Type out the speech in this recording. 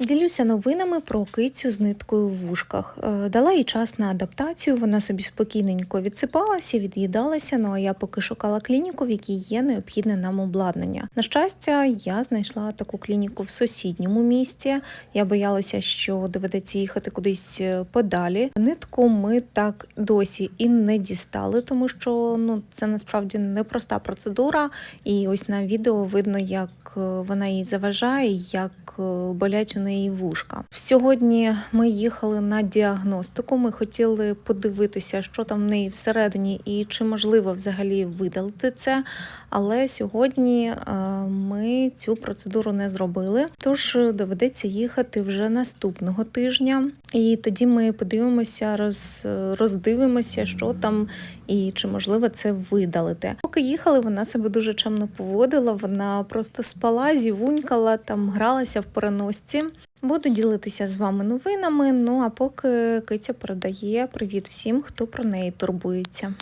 Ділюся новинами про кицю з ниткою в вушках. Е, Дала їй час на адаптацію, вона собі спокійненько відсипалася, від'їдалася. Ну а я поки шукала клініку, в якій є необхідне нам обладнання. На щастя, я знайшла таку клініку в сусідньому місті. Я боялася, що доведеться їхати кудись е, подалі. Нитку ми так досі і не дістали, тому що ну це насправді непроста процедура. І ось на відео видно, як е, вона їй заважає, як е, болять у неї вушка. Сьогодні ми їхали на діагностику. Ми хотіли подивитися, що там в неї всередині, і чи можливо взагалі видалити це. Але сьогодні е, ми цю процедуру не зробили, тож доведеться їхати вже наступного тижня. І тоді ми подивимося, роз, роздивимося, що там і чи можливо це видалити. Поки їхали, вона себе дуже чемно поводила. Вона просто спала, зівунькала, там гралася в переносці. Буду ділитися з вами новинами. Ну а поки киця передає привіт всім, хто про неї турбується.